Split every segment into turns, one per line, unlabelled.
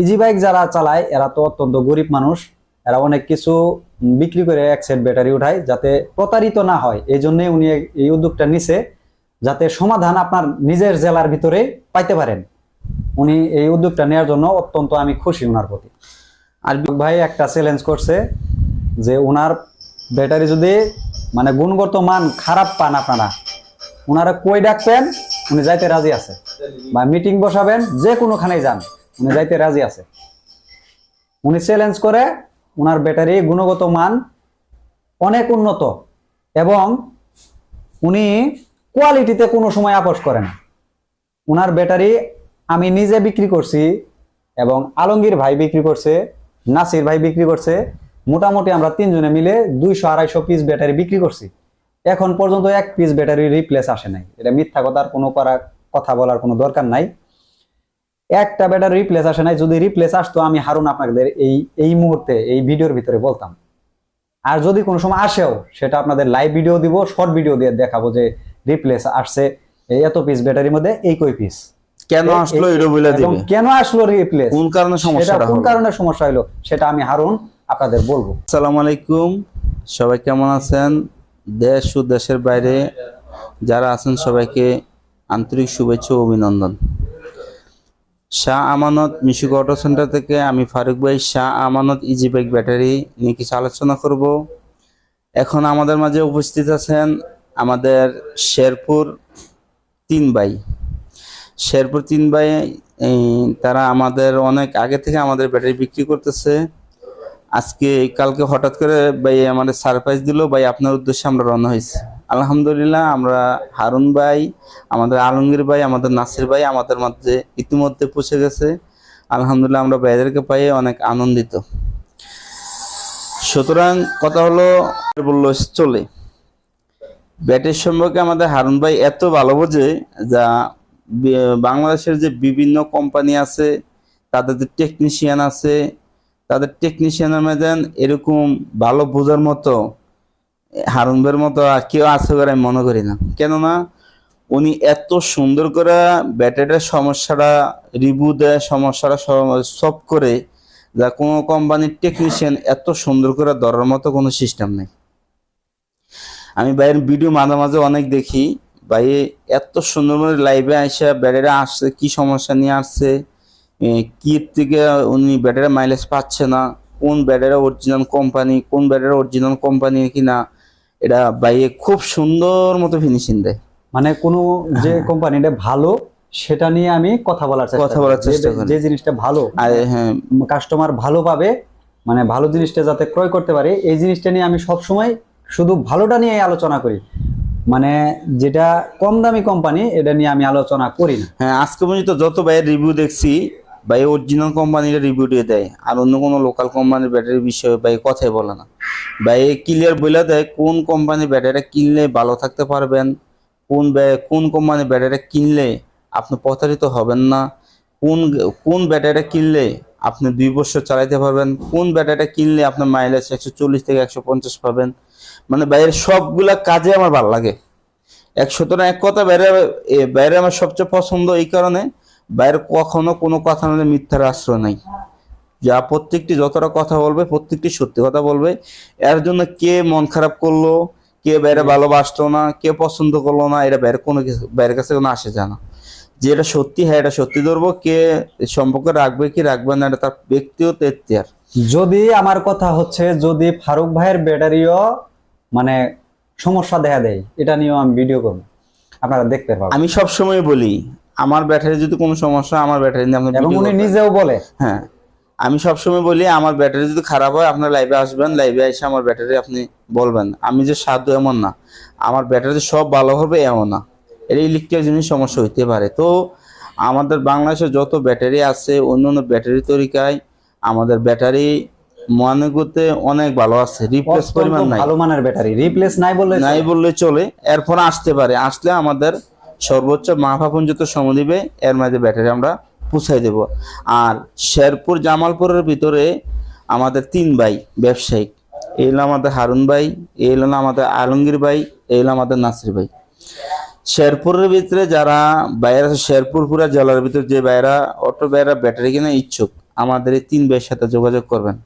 Easy bike যারা চালায়, এরা তো অত্যন্ত গরিব মানুষ। এরা অনেক কিছু বিক্রি করে এক সেট ব্যাটারি উঠায় যাতে প্রতারিত না হয়। এই জন্যই উনি এই উদ্যোগটা নিছে, যাতে সমাধান আপনার নিজের জেলার ভিতরে পাইতে পারেন। উনি এই উদ্যোগটা নেওয়ার জন্য অত্যন্ত আমি খুশি ওনার প্রতি। আর ভাই একটা চ্যালেঞ্জ করছে, যে ওনার ব্যাটারি যদি মানে গুণগত মান খারাপ পান আপনারা ওনারা কই ডাকবেন? উনি যাইতে রাজি আছে। বা মিটিং বসাবেন, যে কোনোখানেই যান। উনি যাইতে রাজি আছে। উনি চ্যালেঞ্জ করে ওনার ব্যাটারি গুণগত মান অনেক উন্নত এবং উনি কোয়ালিটিতে কোনো সময় আপোষ করে না। ওনার ব্যাটারি আমি নিজে বিক্রি করছি এবং আলমগীর ভাই বিক্রি করছে, নাসির ভাই বিক্রি করছে, মোটামুটি আমরা তিনজনে মিলে দুইশো আড়াইশো পিস ব্যাটারি বিক্রি করছি। এখন পর্যন্ত এক পিস ব্যাটারি রিপ্লেস আসে নাই। এটা মিথ্যা কথার কোনো করা কথা বলার কোনো দরকার নাই। একটা ব্যাটার রিপ্লেস আসে নাই। যদি রিপ্লেস আসতো আমি হারুন আপনাদের এই এই মুহূর্তে এই ভিডিওর ভিতরে বলতাম। আর যদি কোনো সময় আসেও সেটা আপনাদের লাইভ ভিডিও দিব শর্ট ভিডিও দিয়ে দেখাবো যে রিপ্লেস আসছে। এত পিস ব্যাটারির মধ্যে এই কই পিস
কেন আসলো এটা বলে
এবং
দিবে?
কেন আসলো রিপ্লেস
কোন কারণে
সেটা
সমস্যাটা
কোন কারণে সমস্যা হলো সেটা আমি হারুন আপনাদের বলব।
আসসালামু আলাইকুম। সবাই কেমন আছেন? দেশ ও দেশের বাইরে যারা আছেন সবাইকে আন্তরিক শুভেচ্ছা ও অভিনন্দন। শাহ আমানত মিশুক অটো সেন্টার থেকে আমি ফারুক ভাই Shah Amanat easy bike battery নিয়ে কিছু আলোচনা করব। এখন আমাদের মাঝে উপস্থিত আছেন আমাদের শেরপুর তিন ভাই। শেরপুর তিন ভাই তারা আমাদের অনেক আগে থেকে আমাদের ব্যাটারি বিক্রি করতেছে। আজকে, কালকে হঠাৎ করে ভাই আমাদের সারপ্রাইজ দিল, ভাই আপনার উদ্দেশ্যে আমরা রওনা হয়েছি। আলহামদুলিল্লাহ, আমরা হারুন ভাই, আমাদের আলমগীর ভাই, আমাদের নাসির ভাই আমাদের মধ্যে ইতিমধ্যে পৌঁছে গেছে। আলহামদুলিল্লাহ, আমরা ভাইদেরকে পাইয়ে অনেক আনন্দিত। সুতরাং কথা হলো, বলল চলে। ব্যাটের সম্পর্কে আমাদের হারুন ভাই এত ভালো বোঝে যা বাংলাদেশের যে বিভিন্ন কোম্পানি আছে, তাদের যে টেকনিশিয়ান আছে, তাদের টেকনিশিয়ানের মেজান এরকম ভালো বোঝার মতো হারুন ভাইয়ের মতো আর কেউ আছে করে আমি মনে করি না। কেননা উনি এত সুন্দর করে ব্যাটারির সমস্যাটা রিভিউ দেয় সমস্যাটা সব করে যা কোনো কোম্পানির টেকনিশিয়ান এত সুন্দর করে ধরার মতো কোনো সিস্টেম নেই। আমি ভাইয়ের ভিডিও মাঝে মাঝে অনেক দেখি, ভাই এত সুন্দর করে লাইভে আসে, ব্যাটারি আসছে, কি সমস্যা নিয়ে আসছে কি থেকে উনি ব্যাটারি মাইলেজ পাচ্ছে না, কোন ব্যাটারি অরিজিনাল কোম্পানি কোন ব্যাটারি অরিজিনাল কোম্পানি কিনা এটা ভাইয়ে খুব সুন্দর মতো ফিনিশিং দেয়।
মানে কোনো যে কোম্পানিটা ভালো সেটা নিয়ে আমি কথা বলার চেষ্টা
হ্যাঁ। কথা বলার চেষ্টা করি।
যে জিনিসটা ভালো
আর হ্যাঁ।
কাস্টমার ভালো পাবে মানে ভালো জিনিসটা যাতে ক্রয় করতে পারে এই জিনিসটা নিয়ে আমি সব সময় শুধু ভালোটা নিয়ে আলোচনা করি। মানে যেটা কম দামি কোম্পানি এটা নিয়ে আমি আলোচনা করি না।
হ্যাঁ আজকে পর্যন্ত যত ভাইয়ের রিভিউ দেখছি ভাই অরিজিনাল কোম্পানির রিভিউ দিয়ে আর অন্য কোনো লোকাল কোম্পানির ব্যাটারির বিষয়ে ভাই কথাই বলে না। ভাই ক্লিয়ার বলে দেয় কোন কোম্পানির ব্যাটারি কিনলে ভালো থাকতে পারবেন, কোন কোন কোম্পানির ব্যাটারি কিনলে আপনি প্রতারিত হবেন না, কোন কোন ব্যাটারি কিনলে আপনি দুই বছর চালাইতে পারবেন, কোন ব্যাটারি কিনলে আপনার মাইলেজ একশো চল্লিশ থেকে একশো পঞ্চাশ পাবেন। মানে বাইরের সবগুলা কাজে আমার ভালো লাগে। এক সুতরাং এক কথা বাইরে বাইরে আমার সবচেয়ে পছন্দ এই কারণে বাইরে কখনো কোনো কথা না মিথ্যার আশ্রয় নাই। যা প্রত্যেকটি যতটা কথা বলবে প্রত্যেকটি সত্যি কথা বলবে। এর জন্য কে মন খারাপ করল কে বাইরে ভালোবাসতো না কে পছন্দ করল না এটা বাইরে কোনো কিছু বাইরের কাছে কোনো আসে যায় না। যে এটা সত্যি হ্যাঁ এটা সত্যি ধরবো কে সম্পর্ক রাখবে কি রাখবে না এটা তার ব্যক্তিগত এখতিয়ার।
যদি আমার কথা হচ্ছে যদি ফারুক ভাইয়ের ব্যাটারিও মানে সমস্যা দেখা দেয় এটা নিয়েও আমি ভিডিও করব। আপনারা দেখতে পাবেন
আমি সব সময় বলি আমার ব্যাটারি যদি কোনো সমস্যা আমার ব্যাটারি নিয়ে আপনি
এবং উনি নিজেও বলে।
হ্যাঁ। আমি সবসময় বলি আমার ব্যাটারি যদি খারাপ হয় আপনার লাইভে আসবেন লাইভে এসে আমার ব্যাটারি আপনি বলবেন। আমি যে সাধ্য এমন না। আমার ব্যাটারি সব ভালো হবে এমন না। এর ইলেকট্রিক জিনিস সমস্যা হইতে পারে। তো আমাদের বাংলাদেশে যত ব্যাটারি আছে অন্য অন্য ব্যাটারি তরিকায় আমাদের ব্যাটারি মনে করতে অনেক ভালো আছে। রিপ্লেস পরিমাণ নাই।
ভালো মানের ব্যাটারি। রিপ্লেস নাই বললে
নাই বললে চলে। এরপর আসতে পারে। আসলে আমাদের সর্বোচ্চ মাফাপন যত সময় দিবে এর মাঝে ব্যাটারি আমরা পুষাই দেব। আর শেরপুর জামালপুরের ভিতরে আমাদের তিন ভাই ব্যবসায়িক এই হলো আমাদের হারুন ভাই, এই হলো আমাদের আলমগীর ভাই, এই হলো আমাদের নাসির ভাই। শেরপুরের ভিতরে যারা বাইরে শেরপুর পুরা জেলার ভিতরে যে বাইরা, অটো বাইরা ব্যাটারি কিনে ইচ্ছুক, আমাদের এই তিন ভাইয়ের সাথে যোগাযোগ করবেন।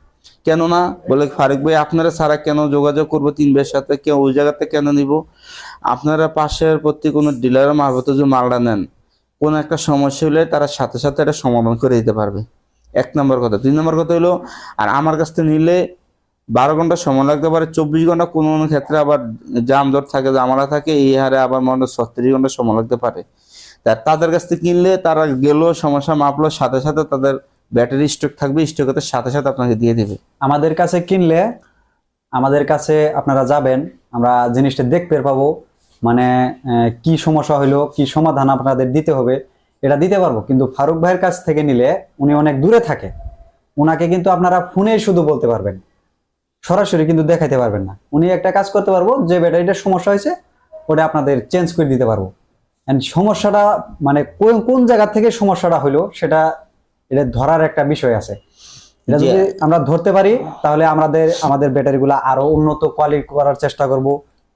কেন না বলে ফারুক ভাই, আপনারা ছাড়া কেন যোগাযোগ করব তিন ভাইয়ের সাথে? কেউ ওই জায়গাতে কেন নিব? আপনারা পাশের প্রতি কোনো ডিলারের মারফতে যদি মালটা নেন, কোনো একটা সমস্যা হলে তারা সাথে সাথে এটা সমাধান করে দিতে পারবে। এক নম্বর কথা। দুই নম্বর কথা হলো, আর আমার কাছ থেকে নিলে বারো ঘণ্টা সময় লাগতে পারে, চব্বিশ ঘণ্টা কোনো কোনো ক্ষেত্রে আবার জাম থাকে জামালা থাকে, এই হারে আবার মনে ছত্রিশ ঘণ্টা সময় লাগতে পারে। তাদের কাছ থেকে কিনলে তারা গেলো, সমস্যা মাপলো, সাথে সাথে তাদের ব্যাটারি স্টক থাকবে, স্টকের সাথে সাথে আপনাকে দিয়ে দেবে।
আমাদের কাছে কিনলে, আমাদের কাছে আপনারা যাবেন, আমরা জিনিসটা দেখতে পাবো মানে কি সমস্যা হলো কি সমাধান আপনাদের দিতে হবে, এটা দিতে পারব। কিন্তু ফারুক ভাইয়ের কাছ থেকে নিলে উনি অনেক দূরে থাকে। ওনাকে কিন্তু আপনারা ফোনে শুধু বলতে পারবেন। সরাসরি কিন্তু দেখাইতে পারবেন না। উনি একটা কাজ করতে পারব, যে ব্যাটারিটার সমস্যা হয়েছে, ওটা আপনাদের চেঞ্জ করে দিতে পারব। And সমস্যাটা মানে কোন কোন জায়গা থেকে সমস্যাটা হলো সেটা এটা ধরার একটা বিষয় আছে। এটা যদি আমরা ধরতে পারি তাহলে আমাদের আমাদের ব্যাটারিগুলো আরও উন্নত কোয়ালিটি করার চেষ্টা করব।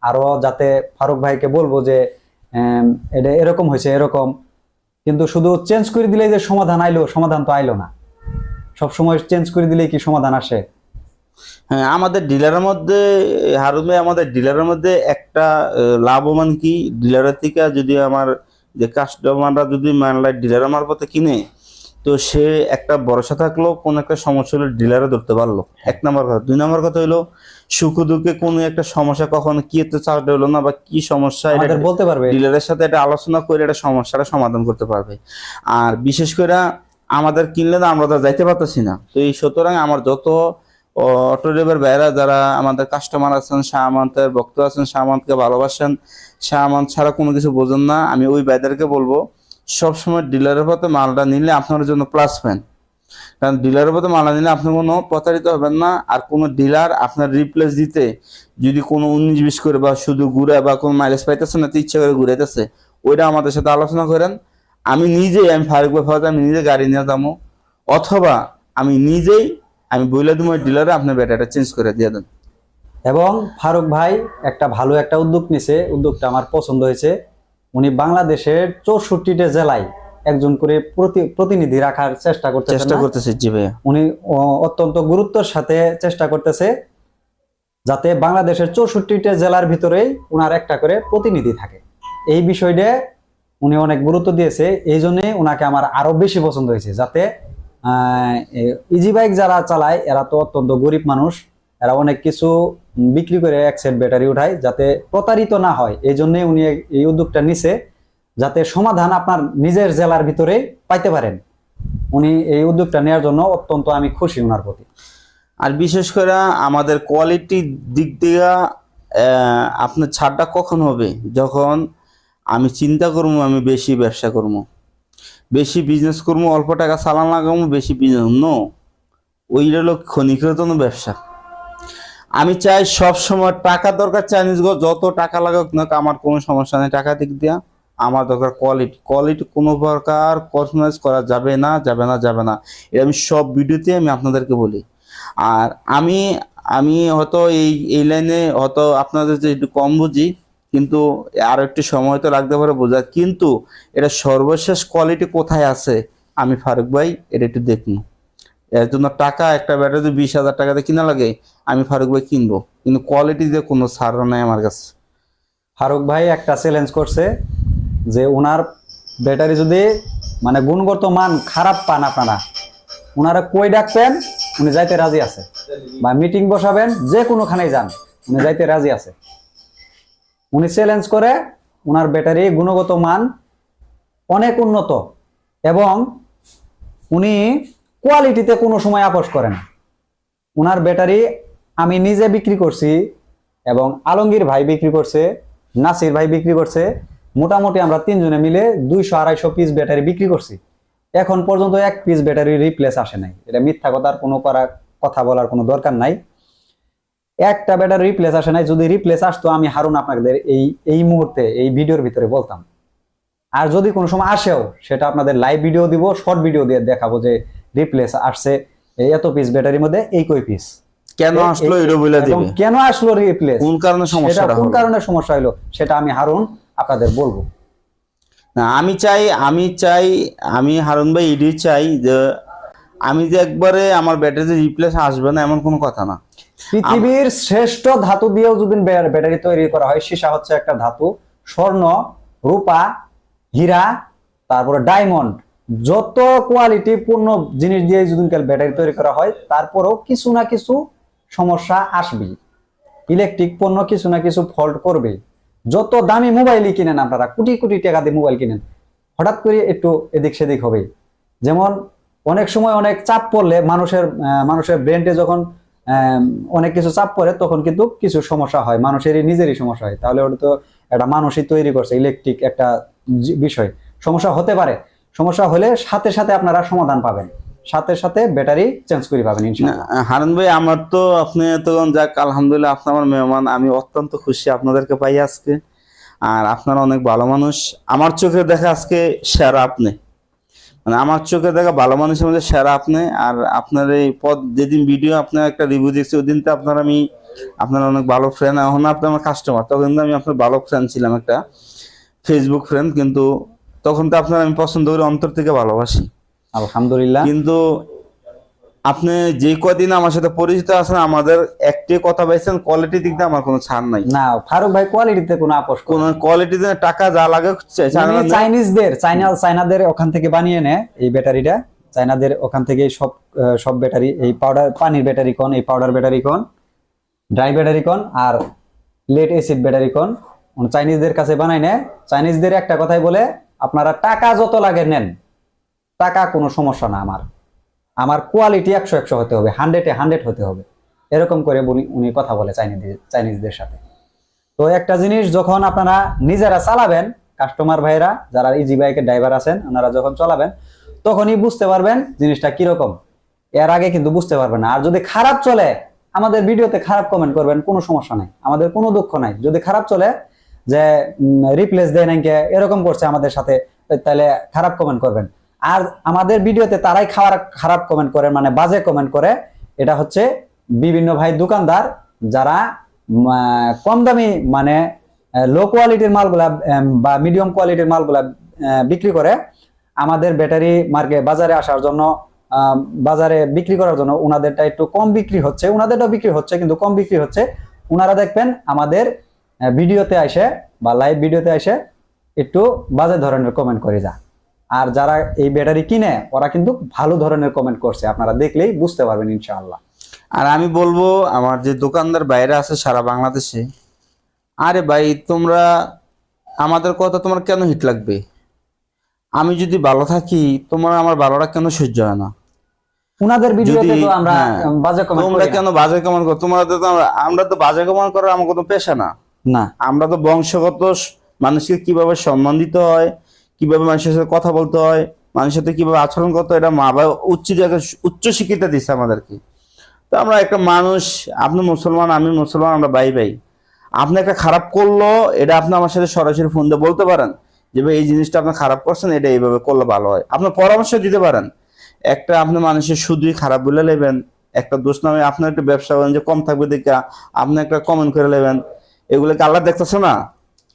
আরও যাতে ফারুক ভাইকে বলব যে এটা এরকম হয়েছে এরকম। কিন্তু শুধু চেঞ্জ করে দিলেই যে সমাধান আইলো সমাধান তো আইলো না। সব সময় চেঞ্জ করে দিলেই কি সমাধান আসে?
হ্যাঁ আমাদের ডিলারের মধ্যে হারুমে আমাদের ডিলারের মধ্যে একটা লাভবান কি? ডিলারের থেকে যদি আমার যে কাস্টমাররা যদি মানলাই ডিলারের মারফতে কিনে তো সে একটা ভরসা থাকল কোন একটা সমস্যা হলে ডিলারে ধরতে পারল। এক নম্বর কথা। দুই নম্বর কথা হলো সুখ দুঃখে কোনো একটা সমস্যা কখন কি এতে চার্জ হলো না বা কি সমস্যা এটা
বলতে পারবে।
ডিলারের সাথে এটা আলোচনা করে এটা সমস্যাটা সমাধান করতে পারবে। আর বিশেষ করে আমাদের কিনলে না আমরা তো যাইতে পারতেছি না। তো এই সুতরাং আমার যত অটো ড্রাইভার ভাইরা যারা আমাদের কাস্টমার আছেন শাহ আমান্তের ভক্ত আছেন শাহ আমান্তকে ভালোবাসেন শাহ আমান্ত ছাড়া কোনো কিছু বোঝেন না। আমি ওই ভাইদেরকে বলব সবসময় ডিলারের পথে মালটা নিলে আপনার জন্য প্লাস পয়েন্ট কারণ ডিলারের পথে মালটা নিলে আপনি কোনো প্রতারিত হবেন না, আর কোনো ডিলার আপনার রিপ্লেস দিতে যদি কোনো উনিশ বিশ করে বা শুধু ঘুরে বা কোনো মাইলেজ পাইতেছে না তো ইচ্ছা করে ঘুরাইতেছে, ওইটা আমাদের সাথে আলোচনা করেন। আমি নিজেই, আমি ফারুক ভাই আমি নিজে গাড়ি নিয়ে যাব, অথবা আমি নিজেই, আমি বইলে দিব ডিলারে আপনার ব্যাটারিটা চেঞ্জ করে দিয়ে দেন।
এবং ফারুক ভাই একটা ভালো একটা উদ্যোগ নিছে, উদ্যোগটা আমার পছন্দ হয়েছে। উনি বাংলাদেশের চৌষট্টিটা জেলায় একজন করে প্রতি- প্রতিনিধি রাখার চেষ্টা করতে
চেষ্টা করতেছে জি ভাইয়া।
উনি অত্যন্ত গুরুত্বের সাথে চেষ্টা করতেছে যাতে বাংলাদেশের চৌষট্টিটা জেলার ভিতরেই উনার একটা করে প্রতিনিধি থাকে। এই বিষয়টা উনি অনেক গুরুত্ব দিয়েছে এই জন্যে উনাকে আমার আরও বেশি পছন্দ হয়েছে যাতে ইজি বাইক যারা চালায় এরা তো অত্যন্ত গরিব মানুষ এরা অনেক কিছু বিক্রি করে এক সেট ব্যাটারি উঠায় যাতে প্রতারিত না হয়। এই জন্যে উনি এই- উদ্যোগটা নিছে, যাতে সমাধান আপনার নিজের জেলার ভিতরে পাইতে পারেন। উনি এই উদ্যোগটা নেওয়ার জন্য অত্যন্ত আমি খুশি ওনার প্রতি।
আর বিশেষ করে আমাদের কোয়ালিটির দিক দিয়ে আপনার ছাড়টা কখন হবে? যখন আমি চিন্তা করব, আমি বেশি ব্যবসা করব। বেশি বিজনেস করব, অল্প টাকা চালান লাগাবো, বেশি বিজনেস নো ওই হলো ক্ষণিকের জন্য ব্যবসা। আমি চাই সব সময় টাকা দরকার চাইনিজ গো যত টাকা লাগুক না আমার কোনো সমস্যা নেই। টাকা দিক দিয়া আমার দরকার কোয়ালিটি কোয়ালিটি কোনো প্রকার কম্প্রোমাইজ করা যাবে না যাবে না যাবে না। এটা আমি সব ভিডিওতে আমি আপনাদেরকে বলি। আর আমি আমি হয়তো এই এই লাইনে হয়তো আপনাদের যে একটু কম বুঝি, কিন্তু আর একটু সময় তো লাগতে পারে বোঝা কিন্তু এটা সর্বশেষ কোয়ালিটি কোথায় আছে? আমি ফারুক ভাই, এটা একটু দেখুন। এর জন্য টাকা, একটা ব্যাটারি যদি বিশ হাজার টাকা টাকাতে কিনা লাগে, আমি ফারুক ভাই কিনবো। কিন্তু কোয়ালিটিতে কোনো ছাড় নাই আমার কাছে।
ফারুক ভাই একটা চ্যালেঞ্জ করছে যে ওনার ব্যাটারি যদি মানে গুণগত মান খারাপ পান আপনারা, ওনারা কই ডাকবেন? উনি যাইতে রাজি আছে। বা মিটিং বসাবেন, যে কোনোখানেই যান, উনি যাইতে রাজি আছে। উনি চ্যালেঞ্জ করে ওনার ব্যাটারি গুণগত মান অনেক উন্নত এবং উনি কোয়ালিটিতে কোনো সময় আপোষ করে না। ওনার ব্যাটারি আমি নিজে বিক্রি করছি এবং আলমগীর ভাই বিক্রি করছে, নাসির ভাই বিক্রি করছে। মোটামুটি আমরা তিনজনে মিলে দুইশো আড়াইশো পিস ব্যাটারি বিক্রি করছি। এখন পর্যন্ত এক পিস ব্যাটারি রিপ্লেস আসে নাই। এটা মিথ্যা কথার কোনো করা কথা বলার কোনো দরকার নাই। একটা ব্যাটারি রিপ্লেস আসে নাই। যদি রিপ্লেস আসতো, আমি হারুন আপনাদের এই এই মুহূর্তে, এই ভিডিওর ভিতরে বলতাম। আর যদি কোনো সময় আসেও, সেটা আপনাদের লাইভ ভিডিও দিব শর্ট ভিডিও দিয়ে দেখাবো যে রিপ্লেস আসছে এই এত পিস ব্যাটারির মধ্যে এই কই পিস
কেন আসলো
এ-
এটা বলে দিবে?
কেন আসলো রিপ্লেস
কোন কারণে সমস্যাটা
কোন কারণে সমস্যা হলো? সেটা আমি হারুন আপনাদের বলব।
না আমি চাই আমি চাই আমি হারুন ভাই এটি চাই যে আমি যে একবারে আমার ব্যাটারি রিপ্লেস আসবে না এমন কোনো কথা না।
পৃথিবীর শ্রেষ্ঠ ধাতু দিয়েও যদি ব্যাটারি তৈরি করা হয় সীসা হচ্ছে একটা ধাতু স্বর্ণ রূপা হীরা তারপরে ডায়মন্ড যত কোয়ালিটি পূর্ণ জিনিস দিয়ে যদি কাল ব্যাটারি তৈরি করা হয়, তারপরেও কিছু না কিছু সমস্যা আসবে ইলেকট্রিক পণ্য কিছু না কিছু ফল্ট করবে যত দামি মোবাইলই কিনেন আপনারা, কোটি কোটি টাকা দিয়ে মোবাইল কিনেন, হঠাৎ করে একটু এদিক সেদিক হবে যেমন অনেক সময় অনেক চাপ পড়লে মানুষের মানুষের ব্রেনটে যখন অনেক কিছু চাপ পড়ে, তখন কিন্তু কিছু সমস্যা হয়, মানুষেরই নিজেরই সমস্যা হয়। তাহলে ওটা তো একটা মানুষই তৈরি করছে ইলেকট্রিক একটা বিষয়। সমস্যা হতে পারে সমস্যা হলে সাথে সাথে আপনারা সমাধান পাবেন। সাথে সাথে ব্যাটারি চেঞ্জ করে পাবেন
হারুন ভাই, আমার তো আপনি তখন যাক, আলহামদুলিল্লাহ আপনি আমার মেহমান, আমি অত্যন্ত খুশি আপনাদেরকে পাই আজকে। আর আপনারা অনেক ভালো মানুষ। আমার চোখে দেখা আজকে সেরা আপনি। মানে আমার চোখে দেখা ভালো মানুষের মধ্যে সেরা আপনি। আর আপনার এই পদ, যেদিন ভিডিও আপনার একটা রিভিউ দেখছি ওই দিন তো আপনার আমি, আপনার অনেক ভালো ফ্রেন্ড এখন আপনি আমার কাস্টমার তখন আমি আপনার ভালো ফ্রেন্ড ছিলাম একটা। ফেসবুক ফ্রেন্ড কিন্তু তখন তো আপনার আমি পছন্দ করি অন্তর থেকে ভালোবাসি।
আলহামদুলিল্লাহ।
কিন্তু আপনি যে কদিন আমার সাথে পরিচিত আছেন আমাদের একটি কথা পাইছেন কোয়ালিটি দিক দিয়ে আমার কোনো ছাড় নাই।
না ফারুক ভাই কোয়ালিটিতে কোনো আপোষ
কোন কোয়ালিটিতে টাকা যা লাগে দেয়।
চাইনিজদের চাইনা চাইনাদের ওখান থেকে বানিয়ে নেয় এই ব্যাটারিটা। চাইনাদের ওখান থেকে সব সব ব্যাটারি এই পাউডার পানির ব্যাটারি কোন এই পাউডার ব্যাটারি কোন ড্রাই ব্যাটারি কোন আর লেট অ্যাসিড ব্যাটারি কোন চাইনিজদের কাছে বানায় নেয় চাইনিজদের একটা কথাই বলে আপনারা টাকা যত লাগে নেন, টাকা কোনো সমস্যা না আমার। আমার কোয়ালিটি একশো একশো হতে হবে হান্ড্রেডে হান্ড্রেড হতে হবে। এরকম করে উনি কথা বলে চাইনিজ চাইনিজদের সাথে। তো একটা জিনিস, যখন আপনারা নিজেরা চালাবেন কাস্টমার ভাইরা যারা ইজি বাইকের ড্রাইভার আছেন, ওনারা যখন চালাবেন, তখনই বুঝতে পারবেন জিনিসটা কীরকম। এর আগে কিন্তু বুঝতে পারবেন না। আর যদি খারাপ চলে, আমাদের ভিডিওতে খারাপ কমেন্ট করবেন, কোনো সমস্যা নাই। আমাদের কোনো দুঃখ নাই। যদি খারাপ চলে যে রিপ্লেস দেয় নাকি এরকম করছে আমাদের সাথে তাহলে খারাপ কমেন্ট করবেন। আর আমাদের ভিডিওতে তারাই খাওয়ার খারাপ কমেন্ট করে মানে বাজে কমেন্ট করে, এটা হচ্ছে বিভিন্ন ভাই দোকানদার যারা কম দামি মানে লো কোয়ালিটির মালগুলা বা মিডিয়াম কোয়ালিটির মালগুলা বিক্রি করে, আমাদের ব্যাটারি মার্কে বাজারে আসার জন্য বাজারে বিক্রি করার জন্য ওনাদেরটা একটু কম বিক্রি হচ্ছে ওনাদেরটাও বিক্রি হচ্ছে, কিন্তু কম বিক্রি হচ্ছে। ওনারা দেখবেন আমাদের ভিডিওতে আসে বা লাইভ ভিডিওতে আসে একটু বাজে ধরনের কমেন্ট করে যা। আর যারা এই ব্যাটারি কিনে ওরা কিন্তু ভালো ধরনের কমেন্ট করছে। আপনারা দেখলেই বুঝতে পারবেন ইনশাআল্লাহ।
আর আমি বলব আমার যে দোকানদার বাইরে আছে সারা বাংলাদেশে আরে ভাই তোমরা আমাদের কথা তোমার কেন হিট লাগবে? আমি যদি ভালো থাকি তোমার আমার ভালোটা কেন সহ্য হয় না?
ভিডিওতে তো আমরা
হ্যাঁ,
উম, বাজে কমেন্ট
তোমরা কেন বাজে কমান করো তোমরা তো আমরা- আমরা তো বাজে কমান করার আমার কোনো পেশা না।
না।
আমরা তো বংশগত মানুষকে কীভাবে সম্মান দিতে হয়, কীভাবে মানুষের সাথে কথা বলতে হয়, মানুষের সাথে কীভাবে আচরণ করতে এটা মা বাবা উচ্চ উচ্চ শিক্ষিতা দিচ্ছে আমাদেরকে। তো আমরা একটা মানুষ, আপনি মুসলমান, আমি মুসলমান, আমরা ভাই ভাই। আপনি একটা খারাপ করল, এটা আপনি আমার সাথে সরাসরি ফোন দিয়ে বলতে পারেন যে, ভাই, এই জিনিসটা আপনি খারাপ করছেন, এটা এইভাবে করলে ভালো হয়। আপনার পরামর্শ দিতে পারেন। একটা আপনি মানুষের শুধুই খারাপ বলে নেবেন, একটা দোষ নামে আপনার একটা ব্যবসা বাণিজ্য কম থাকবে দেখে আপনি একটা কমেন্ট করে নেবেন। এগুলোকে আল্লাহ দেখতেছে না?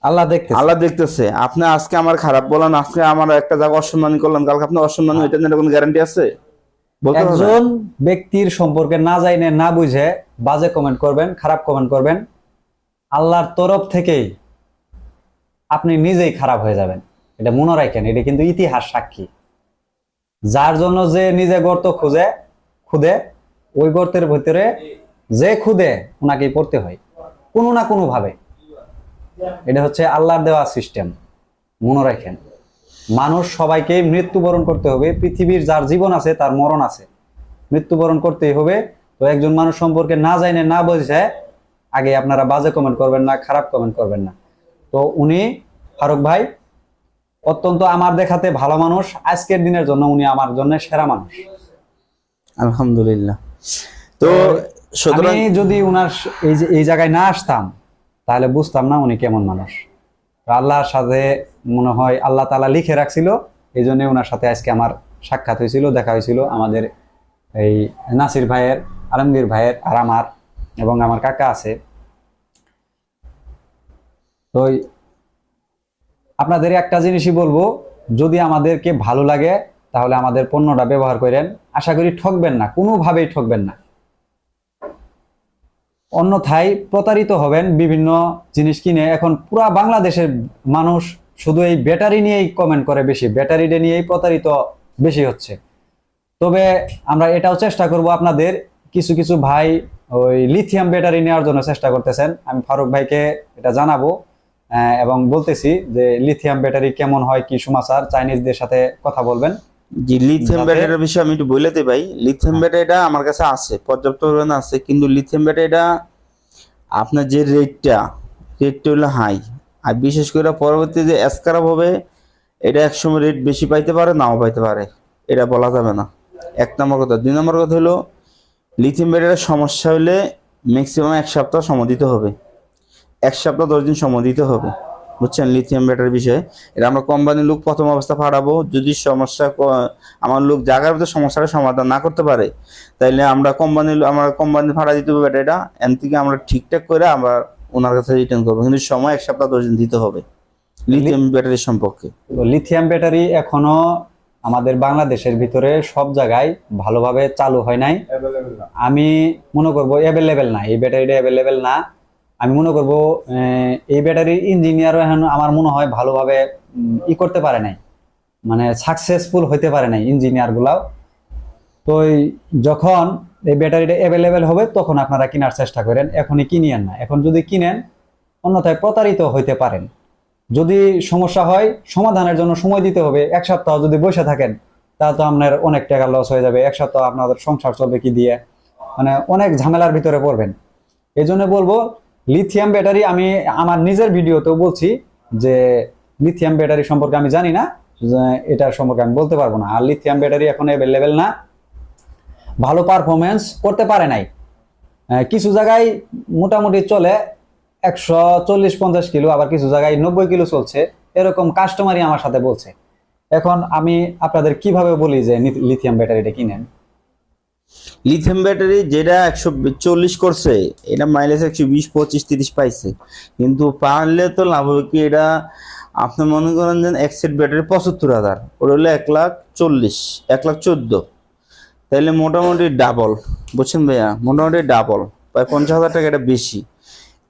আল্লাহ দেখতে
আল্লাহ দেখতেছে। আপনি আজকে আমার খারাপ বলেন আজকে আমার একটা জায়গা অসম্মানী করলাম। কালকে আপনি অসম্মানী এটা নিয়ে কোনো গ্যারান্টি আছে?
একজন ব্যক্তির সম্পর্কে না জাইনে না বুঝে বাজে কমেন্ট করবেন খারাপ কমেন্ট করবেন আল্লাহর তরফ থেকেই আপনি নিজেই খারাপ হয়ে যাবেন। এটা মনে রাখেন এটা কিন্তু ইতিহাস সাক্ষী। যার জন্য যে নিজে গর্ত খুঁজে খুদে ওই গর্তের ভিতরে যে খুদে ওনাকেই পড়তে হয়। কোনো না কোনো ভাবে এটা হচ্ছে আল্লাহর দেওয়া সিস্টেম মনে রাখেন, মানুষ সবাইকে মৃত্যুবরণ করতে হবে। পৃথিবীর যার জীবন আছে, তার মরণ আছে। মৃত্যুবরণ করতেই হবে। তো একজন মানুষ সম্পর্কে না জানে, না বোঝে, আগে আপনারা বাজে কমেন্ট করবেন না, খারাপ কমেন্ট করবেন না। তো উনি, ফারুক ভাই, অত্যন্ত আমার দেখাতে ভালো মানুষ। আজকের দিনের জন্য উনি আমার জন্য সেরা মানুষ।
আলহামদুলিল্লাহ। তো
আমি যদি উনার এই জায়গায় না আসতাম, তাহলে বুঝতাম না উনি কেমন মানুষ। আল্লাহর সাথে মনে হয় আল্লাহ তালা লিখে রাখছিল এই জন্য ওনার সাথে আজকে আমার সাক্ষাৎ হয়েছিল, দেখা হয়েছিল আমাদের এই নাসির ভাইয়ের, আলমগীর ভাইয়ের আর আমার এবং আমার কাকা আছে। তো আপনাদের একটা জিনিসই বলব, যদি আমাদেরকে ভালো লাগে, তাহলে আমাদের পণ্যটা ব্যবহার করেন। আশা করি ঠকবেন না, কোনোভাবেই ঠকবেন না। অন্যথায় প্রতারিত হবেন বিভিন্ন জিনিস কিনে। এখন পুরা বাংলাদেশের মানুষ শুধু এই ব্যাটারি নিয়েই কমেন্ট করে বেশি। ব্যাটারিটা নিয়েই প্রতারিত বেশি হচ্ছে। তবে আমরা এটাও চেষ্টা করব আপনাদের কিছু কিছু ভাই ওই লিথিয়াম ব্যাটারি নেওয়ার জন্য চেষ্টা করতেছেন। আমি ফারুক ভাইকে এটা জানাব এবং বলতেছি যে লিথিয়াম ব্যাটারি কেমন হয়, কি সমাচার, চাইনিজদের সাথে কথা বলবেন।
যে লিথিয়াম ব্যাটারির বিষয়ে আমি একটু বলে দিই ভাই লিথিয়াম। ব্যাটারিটা আমার কাছে আছে পর্যাপ্ত পরিমাণে আছে কিন্তু লিথিয়াম ব্যাটারিটা আপনার যে রেটটা রেটটা হলো হাই আর বিশেষ করে পরবর্তী যে এসকারাপ হবে এটা একসময় রেট বেশি পাইতে পারে নাও পাইতে পারে। এটা বলা যাবে না। এক নম্বর কথা। দুই নম্বর কথা হলো লিথিয়াম ব্যাটারির সমস্যা হলে ম্যাক্সিমাম এক সপ্তাহ সময় দিতে হবে। এক সপ্তাহ দশ দিন সময় দিতে হবে। বুঝছেন লিথিয়াম ব্যাটারির বিষয়ে। এটা আমরা কোম্পানির লোক প্রথম অবস্থা পাঠাবো যদি সমস্যা আমার লোক জায়গার ভিতরে সমস্যাটা সমাধান না করতে পারে তাইলে আমরা কোম্পানি আমরা কোম্পানি ভাড়া দিতে হবে ব্যাটারিটা এন থেকে আমরা ঠিকঠাক করে আমরা ওনার কাছে রিটার্ন করব। কিন্তু সময় এক সপ্তাহ দশ দিন দিতে হবে লিথিয়াম ব্যাটারি সম্পর্কে।
লিথিয়াম ব্যাটারি এখনও আমাদের বাংলাদেশের ভিতরে সব জায়গায় ভালোভাবে চালু হয় নাই। আমি মনে করব অ্যাভেলেবেল না। এই ব্যাটারিটা অ্যাভেলেবেল না। আমি মনে করব এই ব্যাটারির ইঞ্জিনিয়ারও এখন আমার মনে হয় ভালোভাবে ই করতে পারে নাই। মানে সাকসেসফুল হইতে পারে নাই ইঞ্জিনিয়ার গুলাও তো যখন এই ব্যাটারিটা অ্যাভেলেবেল হবে, তখন আপনারা কেনার চেষ্টা করেন। এখনই কিনিয়েন না। এখন যদি কিনেন, অন্যথায় প্রতারিত হইতে পারেন। যদি সমস্যা হয়, সমাধানের জন্য সময় দিতে হবে। এক সপ্তাহ যদি বসে থাকেন তা তো আপনার অনেক টাকা লস হয়ে যাবে। এক সপ্তাহ আপনাদের সংসার চলবে কি দিয়ে? মানে অনেক ঝামেলার ভিতরে পড়বেন। এই জন্য বলব লিথিয়াম ব্যাটারি আমি আমার নিজের ভিডিওতেও বলছি যে লিথিয়াম ব্যাটারি সম্পর্কে আমি জানি না এটার সম্পর্কে আমি বলতে পারব না। আর লিথিয়াম ব্যাটারি এখন অ্যাভেলেবেল না। ভালো পারফরমেন্স করতে পারে নাই। কিছু জায়গায় মোটামুটি চলে একশো চল্লিশ পঞ্চাশ কিলো, আবার কিছু জায়গায় নব্বই কিলো চলছে। এরকম কাস্টমারই আমার সাথে বলছে। এখন আমি আপনাদের কীভাবে বলি যে লিথিয়াম ব্যাটারিটা কিনেন?
লিথিয়াম ব্যাটারি যেটা একশো চল্লিশ করছে এটা মাইলেজ একশো বিশ পঁচিশ তিরিশ পাইছে। কিন্তু পারলে তো লাভ হবে কি? এটা আপনি মনে করেন যে এক সেট ব্যাটারি পঁচাত্তর হাজার ওটা হলো এক লাখ চল্লিশ এক লাখ চোদ্দ। তাইলে মোটামুটি ডাবল বুঝছেন ভাইয়া? মোটামুটি ডাবল প্রায় পঞ্চাশ হাজার টাকা এটা বেশি।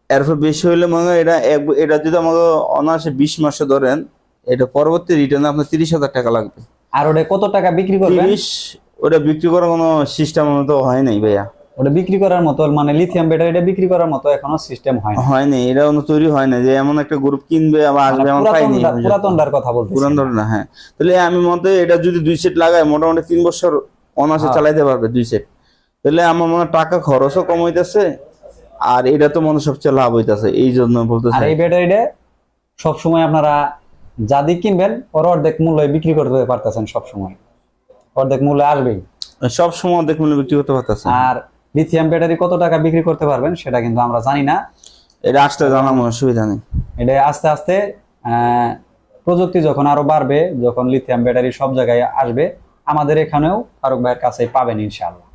এরপর বেশি হইলে মনে হয় এটা এক- এটা যদি আমাকে অনায়াসে বিশ মাসে ধরেন এটা পরবর্তী রিটার্নে আপনার তিরিশ হাজার টাকা লাগবে।
আর ওটা কত টাকা বিক্রি করবেন?
তিরিশ ওটা বিক্রি করার কোনো সিস্টেম তো হয় নাই ভাইয়া।
ওটা বিক্রি করার মতো মানে লিথিয়াম ব্যাটারি ব্যাটারিটা বিক্রি করার মতো এখনও সিস্টেম হয় না
হয়নি এটা কোনো তৈরি হয় না যে এমন একটা গ্রুপ কিনবে আবার আসবে
মানে
এমন পাইনি
পুরাতনটা- পুরাতনটার কথা বলতেছি।
পুরান ধরনের না হ্যাঁ। তাহলে আমি মতে এটা যদি দুই সেট লাগাই মোটামুটি তিন বছর অনার্সে
হ্যাঁ।
চালাইতে পারবে দুই সেট তাহলে আমার মনে টাকা খরচও কম হইতেছে আর এটা তো মনে সবচেয়ে লাভ হইতেছে এই জন্য
আর
বলতেছে
এই ব্যাটারিটা সব সময় আপনারা যা দিয়ে কিনবেন ওর অর্ধেক মূল্যে বিক্রি করতে পারতেছেন সব সময় অর্ধেক মূল্যে আসবেই।
সব সময় দেখুন বিক্রি করতে পারতেছে।
আর লিথিয়াম ব্যাটারি কত টাকা বিক্রি করতে পারবেন সেটা কিন্তু আমরা জানি না।
এটা আসতে জানা মনে অসুবিধা নেই।
এটা আস্তে আস্তে প্রযুক্তি যখন আরও বাড়বে যখন লিথিয়াম ব্যাটারি সব জায়গায় আসবে আমাদের এখানেও ফারুক ভাইয়ের কাছে পাবেন ইনশাআল্লাহ।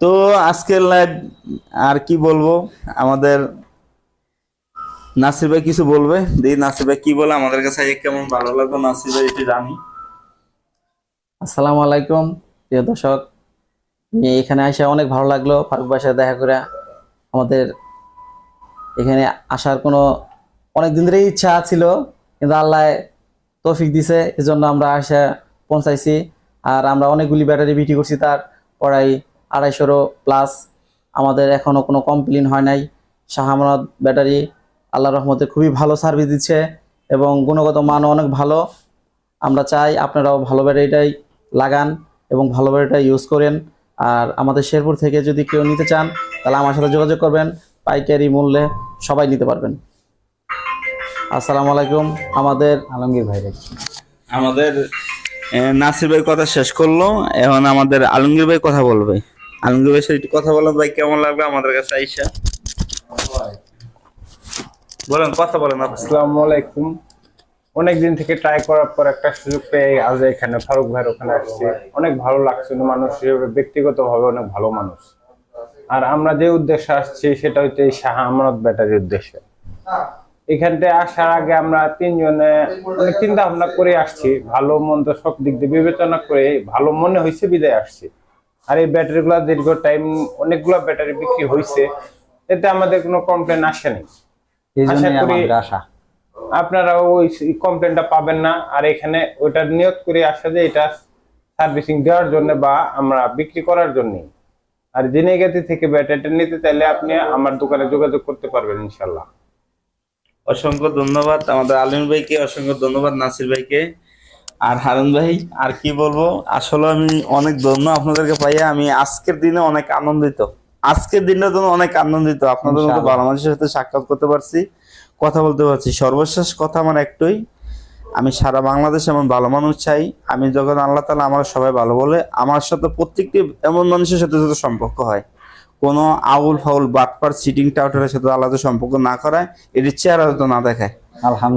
তো আজকের লাইভ আর কি বলব? আমাদের নাসির ভাই কিছু বলবে? দেখি নাসির ভাই কি বলে? আমাদের কাছে কেমন ভালো লাগল? নাসির ভাই একটু জানি।
আসসালামু আলাইকুম, প্রিয় দর্শক। এখানে এসে অনেক ভালো লাগল ফারুক ভাইয়ের সাথে দেখা করে। আমাদের এখানে আসার কোনো অনেক দিন ধরেই ইচ্ছা ছিল, কিন্তু আল্লাহ তৌফিক দিছে, এজন্য আমরা আসা পৌঁছাইছি। আর আমরা অনেকগুলি ব্যাটারি বিক্রি করছি তার পড়াই আড়াইশোরও প্লাস আমাদের এখনও কোনো কমপ্লেন হয় নাই। শাহামরাত ব্যাটারি আল্লাহ রহমতে খুবই ভালো সার্ভিস দিচ্ছে এবং গুণগত মানও অনেক ভালো। আমরা চাই আপনারাও ভালো ব্যাটারিটাই লাগান এবং ভালোভাবে এটা ইউজ করেন। আর আমাদের শেরপুর থেকে যদি কেউ নিতে চান তাহলে আমার সাথে যোগাযোগ করবেন। পাইকারি মূল্যে সবাই নিতে পারবেন। আসসালামু আলাইকুম। আমাদের
আলমগীর ভাই
আমাদের নাসির ভাই কথা শেষ করল। এখন আমাদের আলমগীর ভাই কথা বলবে। আলমগীর ভাই সাথে একটু কথা বলেন ভাই কেমন লাগবে আমাদের কাছে আইসা? বলেন কথা বলেন
আসসালামু আলাইকুম। অনেকদিন থেকে ট্রাই করার পর একটা সুযোগ পেয়ে আজ এখানে ফারুক ভাইয়ের ওখানে আসছি। অনেক ভালো লাগছে মানুষ হিসেবে ব্যক্তিগতভাবে অনেক ভালো মানুষ। আর আমরা যে উদ্দেশ্যে আসছি সেটা হচ্ছে এই শাহ আমানত ব্যাটারির উদ্দেশ্যে। এখানটা আসার আগে আমরা তিনজনে অনেক চিন্তা ভাবনা করে আসছি ভালো মন্দ সব দিক দিয়ে বিবেচনা করে ভালো মনে হয়েছে বিদায় আসছি। আর এই ব্যাটারি গুলা দীর্ঘ টাইম অনেকগুলো ব্যাটারি বিক্রি হয়েছে এতে আমাদের কোনো কমপ্লেন আসেনি আশা করি-
আশা।
আপনারাও ওই কমপ্লেনটা পাবেন না। আর এখানে ওইটার নিয়োগ করে আসা যে এটা সার্ভিসিং দেওয়ার জন্য বা আমরা বিক্রি করার জন্য আর জেনে জেনেগাতি থেকে ব্যাটারিটা নিতে চাইলে আপনি আমার দোকানে যোগাযোগ করতে পারবেন ইনশাল্লাহ
অসংখ্য ধন্যবাদ আমাদের আলিম ভাইকে অসংখ্য ধন্যবাদ নাসির ভাইকে। আর হারুন ভাই আর কি বলব? আসলে আমি অনেক ধন্য আপনাদেরকে পাইয়া। আমি আজকের দিনে অনেক আনন্দিত। আজকের জন্য অনেক আনন্দিত। আপনাদের মতো মানুষের সাথে সাক্ষাৎ করতে পারছি। কথা বলতে পারছি। সর্বশেষ কথা আমার একটাই আমি সারা বাংলাদেশে এমন ভালো মানুষ চাই আমি যখন আল্লাহ তালা আমার সবাই ভালো বলে আমার সাথে প্রত্যেকটি এমন মানুষের সাথে যাতে সম্পর্ক হয়। কোনো আউল ফাউল বাটপার সিটিং টাউটারের সাথে আলাদা সম্পর্ক না করায় এটির চেহারা তো না দেখায়।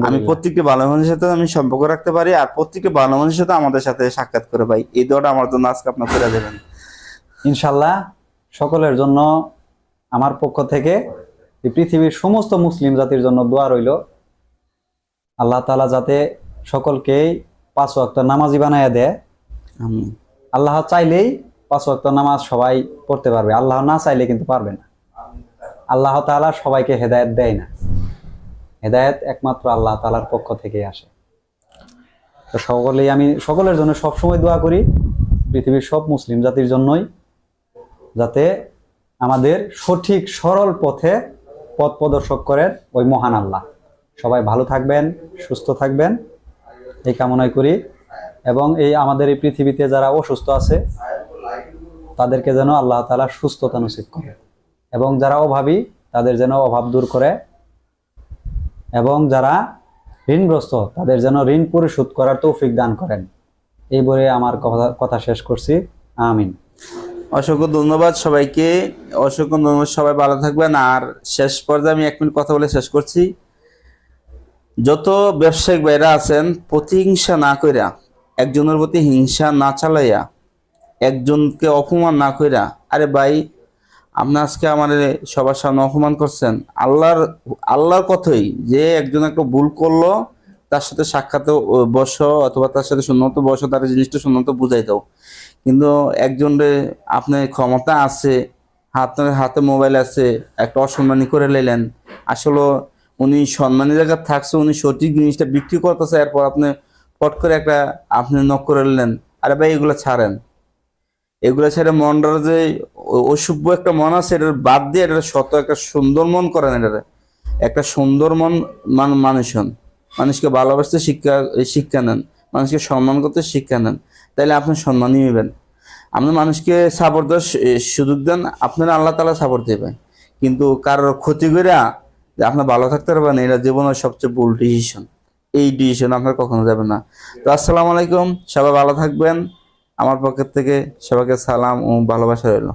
আমি প্রত্যেকটি ভালো মানুষের সাথে আমি সম্পর্ক রাখতে পারি আর প্রত্যেকটি ভালো মানুষের সাথে আমাদের সাথে সাক্ষাৎ করে পাই এই দোয়াটা আমার জন্য আজকে আপনার করে দেবেন।
ইনশাল্লাহ সকলের জন্য আমার পক্ষ থেকে এই পৃথিবীর সমস্ত মুসলিম জাতির জন্য দোয়া রইল। আল্লাহ তালা যাতে সকলকেই পাঁচ ওয়াক্ত নামাজি বানায় দেয়। আল্লাহ চাইলেই পাঁচ ওয়াক্ত নামাজ সবাই পড়তে পারবে আল্লাহ না চাইলে কিন্তু পারবে না। আল্লাহ তাআলা সবাইকে হেদায়েত দেয় না। হেদায়েত একমাত্র আল্লাহ তালার পক্ষ থেকেই আসে। তো সকলেই আমি সকলের জন্য সবসময় দোয়া করি পৃথিবীর সব মুসলিম জাতির জন্যই যাতে আমাদের সঠিক সরল পথে পথ প্রদর্শক করেন ওই মহান আল্লাহ। সবাই ভালো থাকবেন, সুস্থ থাকবেন। এই কামনাই করি। এবং এই আমাদের এই পৃথিবীতে যারা অসুস্থ আছে, তাদেরকে যেন আল্লাহ তাআলা সুস্থতা নসিব করে। এবং যারা অভাবী, তাদের যেন অভাব দূর করে। এবং যারা ঋণগ্রস্ত, তাদের যেন ঋণ পরিশোধ করার তৌফিক দান করেন। এই বলে আমার কথা কথা শেষ করছি। আমিন।
অসংখ্য ধন্যবাদ সবাইকে। অসংখ্য ধন্যবাদ সবাই ভালো থাকবেন। আর শেষ পর্যায়ে আমি এক মিনিট কথা বলে শেষ করছি। যত ব্যবসায়িক ভাইরা আছেন, প্রতিহিংসা না কইরা, একজনের প্রতি হিংসা না চালাইয়া, একজনকে অপমান না কইরা, আরে ভাই, আপনি আজকে আমার সবার সামনে অপমান করছেন। আল্লাহর আল্লাহর কথাই যে একজন একটা ভুল করল, তার সাথে সাক্ষাৎ বসো, অথবা তার সাথে সুন্নত বসো, তার জিনিসটা সুন্নত বুঝাই দাও। কিন্তু একজনের আপনার ক্ষমতা আছে হাতে হাতে মোবাইল আছে, একটা অসম্মানী করে নিলেন। আসলে উনি সম্মানের জায়গা থাকছে, উনি সঠিক জিনিসটা বিক্রি করতেছে, এরপর আপনি পট করে একটা আপনি নক করে নিলেন। আরে ভাই, এগুলো ছাড়েন। এগুলো ছেড়ে মনটার যে অ- অশুভ একটা মন আছে, এটার বাদ দিয়ে এটা শত একটা সুন্দর মন করেন এটারে। একটা সুন্দর মন মান মানুষ হন। মানুষকে ভালোবাসতে শিক্ষা শিক্ষা নেন। মানুষকে সম্মান করতে শিক্ষা নেন। তাইলে আপনি সম্মানই হইবেন। আপনি মানুষকে সাপোর্ট দেওয়ার সুযোগ দেন, আপনারা আল্লাহ তালা সাপোর্ট দেবে কিন্তু কারোর ক্ষতি করে যে আপনার ভালো থাকতে পারবেন, এটা জীবনের সবচেয়ে ভুল ডিসিশন এই ডিসিশন আপনার কখনো যাবে না। তো আসসালামু আলাইকুম, সবাই ভালো থাকবেন। আমার পক্ষের থেকে সবাইকে সালাম ও ভালোবাসা রইল।